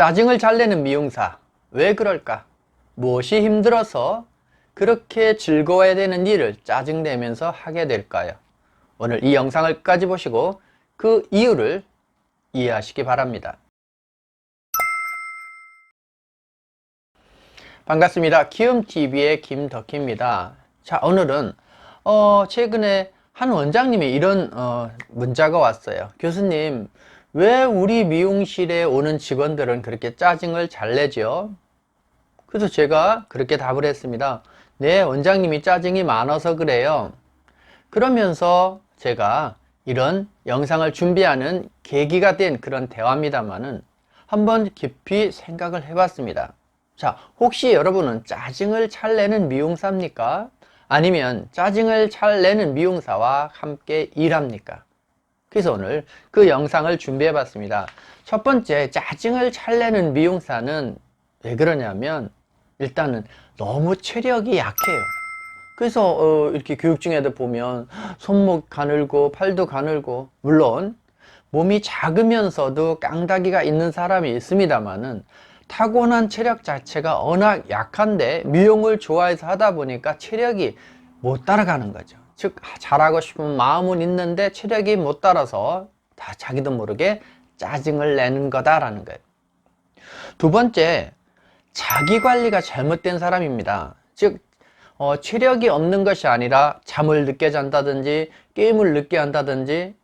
짜증을 잘 내는 미용사. 왜 그럴까? 무엇이 힘들어서 그렇게 즐거워야 되는 일을 짜증내면서 하게 될까요? 오늘 이 영상을 끝까지 보시고 그 이유를 이해하시기 바랍니다. 반갑습니다. 키움TV의 김덕희입니다. 자, 오늘은, 어, 최근에 한 원장님이 이런, 어, 문자가 왔어요. 교수님, 왜 우리 미용실에 오는 직원들은 그렇게 짜증을 잘 내죠? 그래서 제가 그렇게 답을 했습니다. 네, 원장님이 짜증이 많아서 그래요. 그러면서 제가 이런 영상을 준비하는 계기가 된 그런 대화입니다만은 한번 깊이 생각을 해봤습니다. 자, 혹시 여러분은 짜증을 잘 내는 미용사입니까? 아니면 짜증을 잘 내는 미용사와 함께 일합니까? 그래서 오늘 그 영상을 준비해 봤습니다. 첫 번째, 짜증을 잘 내는 미용사는 왜 그러냐면 일단은 너무 체력이 약해요. 그래서 어, 이렇게 교육 중 에도 보면 손목 가늘고 팔도 가늘고 물론 몸이 작으면서도 깡다기가 있는 사람이 있습니다만은 타고난 체력 자체가 워낙 약한데 미용을 좋아해서 하다 보니까 체력이 못 따라가는 거죠. 즉 잘하고 싶은 마음은 있는데 체력이 못 따라서 다 자기도 모르게 짜증을 내는 거다라는 거예요. 두 번째, 자기 관리가 잘못된 사람입니다. 즉 어, 체력이 없는 것이 아니라 잠을 늦게 잔다든지 게임을 늦게 한다든지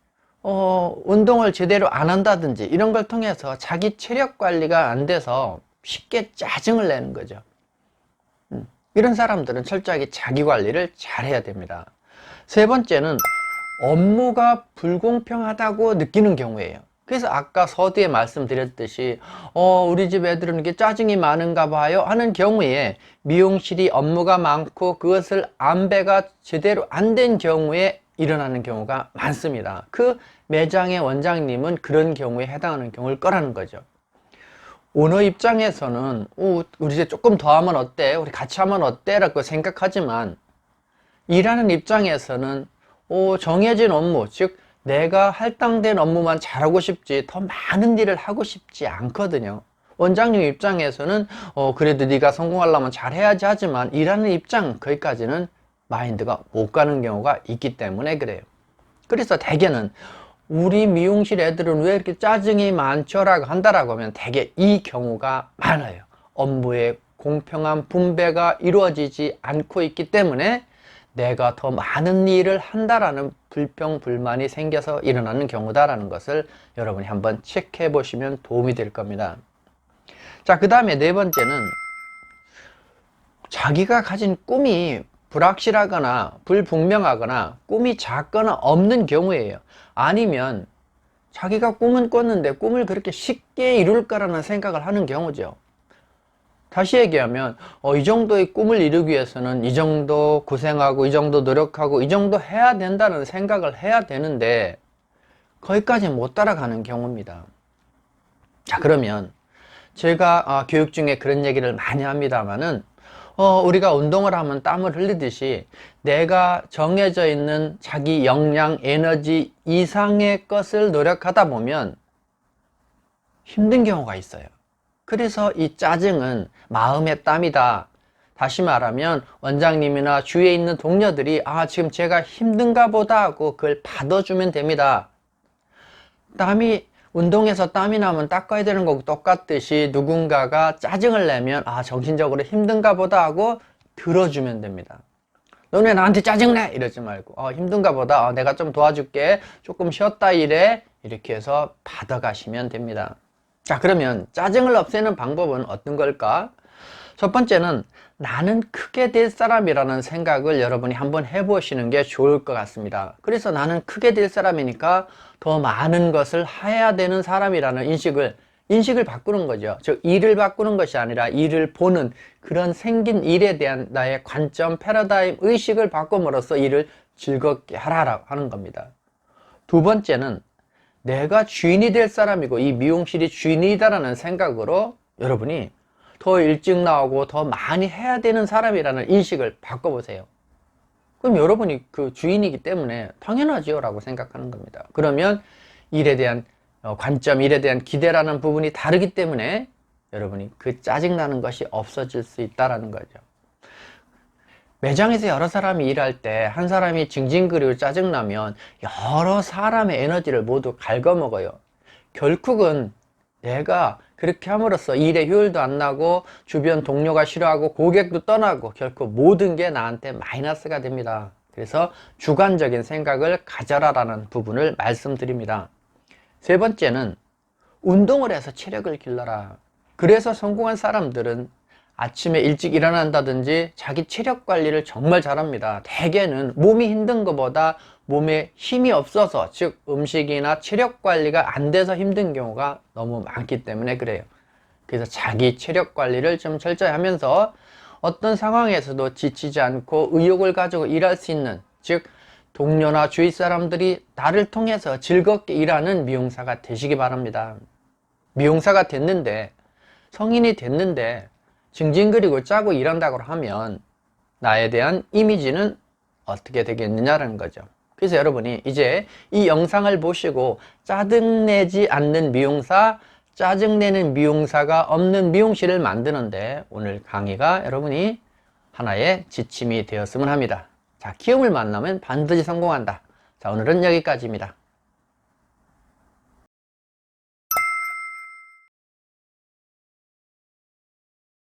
어, 운동을 제대로 안 한다든지 이런 걸 통해서 자기 체력 관리가 안 돼서 쉽게 짜증을 내는 거죠. 음, 이런 사람들은 철저하게 자기 관리를 잘 해야 됩니다. 세 번째는 업무가 불공평하다고 느끼는 경우예요. 그래서 아까 서두에 말씀드렸듯이 어, 우리 집 애들은 이렇게 짜증이 많은가 봐요 하는 경우에 미용실이 업무가 많고 그것을 안배가 제대로 안 된 경우에 일어나는 경우가 많습니다. 그 매장의 원장님은 그런 경우에 해당하는 경우를 거라는 거죠. 오너 입장에서는 오, 우리 이제 조금 더 하면 어때? 우리 같이 하면 어때? 라고 생각하지만 일하는 입장에서는 오, 정해진 업무, 즉 내가 할당된 업무만 잘하고 싶지 더 많은 일을 하고 싶지 않거든요. 원장님 입장에서는 어, 그래도 네가 성공하려면 잘해야지 하지만 일하는 입장 거기까지는 마인드가 못 가는 경우가 있기 때문에 그래요. 그래서 대개는 우리 미용실 애들은 왜 이렇게 짜증이 많죠라고 한다라고 하면 대개 이 경우가 많아요. 업무의 공평한 분배가 이루어지지 않고 있기 때문에 내가 더 많은 일을 한다라는 불평, 불만이 생겨서 일어나는 경우다라는 것을 여러분이 한번 체크해 보시면 도움이 될 겁니다. 자, 그 다음에 네 번째는 자기가 가진 꿈이 불확실하거나 불분명하거나 꿈이 작거나 없는 경우예요. 아니면 자기가 꿈은 꿨는데 꿈을 그렇게 쉽게 이룰까라는 생각을 하는 경우죠. 다시 얘기하면 어, 이 정도의 꿈을 이루기 위해서는 이 정도 고생하고 이 정도 노력하고 이 정도 해야 된다는 생각을 해야 되는데 거기까지 못 따라가는 경우입니다. 자 그러면 제가 어, 교육 중에 그런 얘기를 많이 합니다만은 어, 우리가 운동을 하면 땀을 흘리듯이 내가 정해져 있는 자기 역량, 에너지 이상의 것을 노력하다 보면 힘든 경우가 있어요. 그래서 이 짜증은 마음의 땀이다. 다시 말하면 원장님이나 주위에 있는 동료들이 아 지금 제가 힘든가 보다 하고 그걸 받아주면 됩니다. 땀이 운동에서 땀이 나면 닦아야 되는 거고 똑같듯이 누군가가 짜증을 내면 아 정신적으로 힘든가 보다 하고 들어주면 됩니다. 너네 나한테 짜증내 이러지 말고 어, 힘든가 보다 어, 내가 좀 도와줄게 조금 쉬었다 이래 이렇게 해서 받아가시면 됩니다. 자 그러면 짜증을 없애는 방법은 어떤 걸까? 첫 번째는 나는 크게 될 사람이라는 생각을 여러분이 한번 해보시는 게 좋을 것 같습니다. 그래서 나는 크게 될 사람이니까 더 많은 것을 해야 되는 사람이라는 인식을 인식을 바꾸는 거죠. 즉 일을 바꾸는 것이 아니라 일을 보는 그런 생긴 일에 대한 나의 관점, 패러다임, 의식을 바꿈으로써 일을 즐겁게 하라 하는 겁니다. 두 번째는 내가 주인이 될 사람이고 이 미용실이 주인이다라는 생각으로 여러분이 더 일찍 나오고 더 많이 해야 되는 사람이라는 인식을 바꿔보세요. 그럼 여러분이 그 주인이기 때문에 당연하지요 라고 생각하는 겁니다. 그러면 일에 대한 어, 관점, 일에 대한 기대라는 부분이 다르기 때문에 여러분이 그 짜증나는 것이 없어질 수 있다라는 거죠. 매장에서 여러 사람이 일할 때 한 사람이 징징거리고 짜증나면 여러 사람의 에너지를 모두 갉아먹어요. 결국은 내가 그렇게 함으로써 일의 효율도 안 나고 주변 동료가 싫어하고 고객도 떠나고 결코 모든 게 나한테 마이너스가 됩니다. 그래서 주관적인 생각을 가져라라는 부분을 말씀드립니다. 세 번째는 운동을 해서 체력을 길러라. 그래서 성공한 사람들은 아침에 일찍 일어난다든지 자기 체력 관리를 정말 잘합니다. 대개는 몸이 힘든 것보다 몸에 힘이 없어서 즉 음식이나 체력 관리가 안 돼서 힘든 경우가 너무 많기 때문에 그래요. 그래서 자기 체력 관리를 좀 철저히 하면서 어떤 상황에서도 지치지 않고 의욕을 가지고 일할 수 있는 즉 동료나 주위 사람들이 나를 통해서 즐겁게 일하는 미용사가 되시기 바랍니다. 미용사가 됐는데 성인이 됐는데 징징거리고 짜고 일한다고 하면 나에 대한 이미지는 어떻게 되겠느냐라는 거죠. 그래서 여러분이 이제 이 영상을 보시고 짜증내지 않는 미용사, 짜증내는 미용사가 없는 미용실을 만드는데 오늘 강의가 여러분이 하나의 지침이 되었으면 합니다. 자, 키움을 만나면 반드시 성공한다. 자, 오늘은 여기까지입니다.